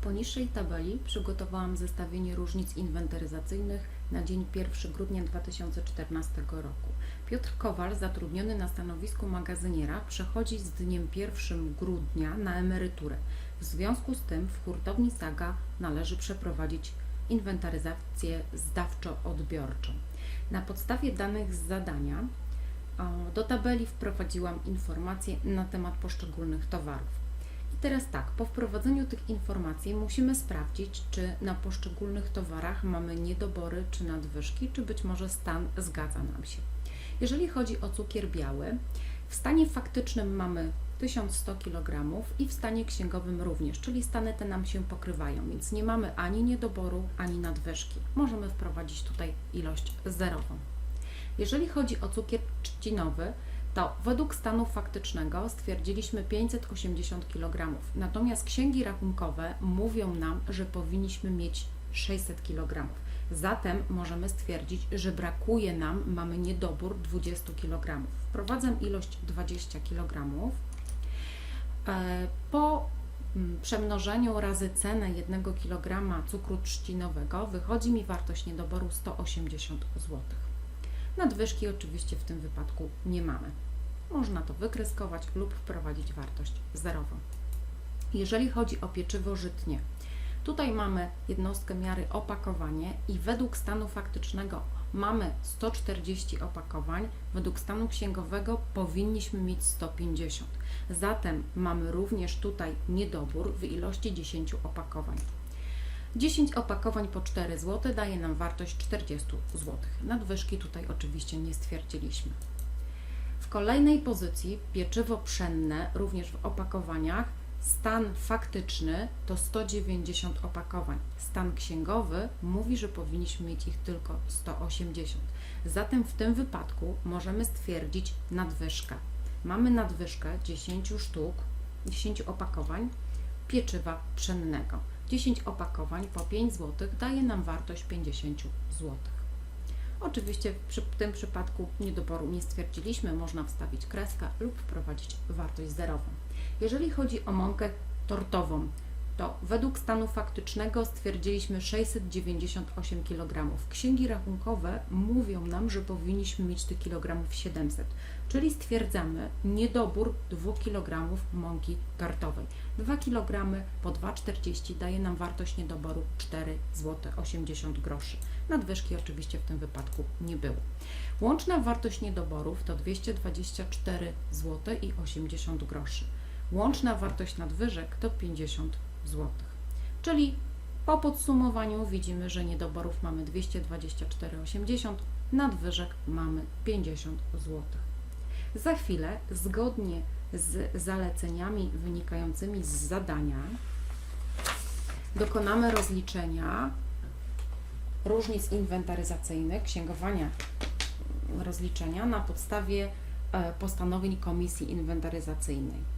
poniższej tabeli przygotowałam zestawienie różnic inwentaryzacyjnych na dzień 1 grudnia 2014 roku. Piotr Kowal, zatrudniony na stanowisku magazyniera, przechodzi z dniem 1 grudnia na emeryturę. W związku z tym w hurtowni Saga należy przeprowadzić inwentaryzację zdawczo-odbiorczą. Na podstawie danych z zadania o, do tabeli wprowadziłam informacje na temat poszczególnych towarów. Teraz tak, po wprowadzeniu tych informacji musimy sprawdzić, czy na poszczególnych towarach mamy niedobory czy nadwyżki, czy być może stan zgadza nam się. Jeżeli chodzi o cukier biały, w stanie faktycznym mamy 1100 kg i w stanie księgowym również, czyli stany te nam się pokrywają, więc nie mamy ani niedoboru, ani nadwyżki. Możemy wprowadzić tutaj ilość zerową. Jeżeli chodzi o cukier trzcinowy, to według stanu faktycznego stwierdziliśmy 580 kg, natomiast księgi rachunkowe mówią nam, że powinniśmy mieć 600 kg. Zatem możemy stwierdzić, że brakuje nam, mamy niedobór 20 kg. Wprowadzam ilość 20 kg. E, Po mm, przemnożeniu razy cenę 1 kg cukru trzcinowego wychodzi mi wartość niedoboru 180 zł. Nadwyżki oczywiście w tym wypadku nie mamy. Można to wykreskować lub wprowadzić wartość zerową. Jeżeli chodzi o pieczywo żytnie, tutaj mamy jednostkę miary opakowanie i według stanu faktycznego mamy 140 opakowań, według stanu księgowego powinniśmy mieć 150. Zatem mamy również tutaj niedobór w ilości 10 opakowań. 10 opakowań po 4 zł daje nam wartość 40 zł. Nadwyżki tutaj oczywiście nie stwierdziliśmy. W kolejnej pozycji pieczywo pszenne, również w opakowaniach, stan faktyczny to 190 opakowań. Stan księgowy mówi, że powinniśmy mieć ich tylko 180. Zatem w tym wypadku możemy stwierdzić nadwyżkę. Mamy nadwyżkę 10 sztuk, 10 opakowań pieczywa pszennego. 10 opakowań po 5 zł daje nam wartość 50 zł. Oczywiście przy tym przypadku niedoboru nie stwierdziliśmy, można wstawić kreskę lub wprowadzić wartość zerową. Jeżeli chodzi o mąkę tortową, to według stanu faktycznego stwierdziliśmy 698 kg. Księgi rachunkowe mówią nam, że powinniśmy mieć tych kilogramów 700, czyli stwierdzamy niedobór 2 kg mąki tortowej. 2 kg po 2,40 daje nam wartość niedoboru 4 zł 80 groszy. Nadwyżki oczywiście w tym wypadku nie było. Łączna wartość niedoborów to 224 zł i 80 groszy. Łączna wartość nadwyżek to 50 zł. Czyli po podsumowaniu widzimy, że niedoborów mamy 224,80, nadwyżek mamy 50 zł. Za chwilę, zgodnie z zaleceniami wynikającymi z zadania, dokonamy rozliczenia różnic inwentaryzacyjnych, księgowania rozliczenia na podstawie e, postanowień Komisji Inwentaryzacyjnej.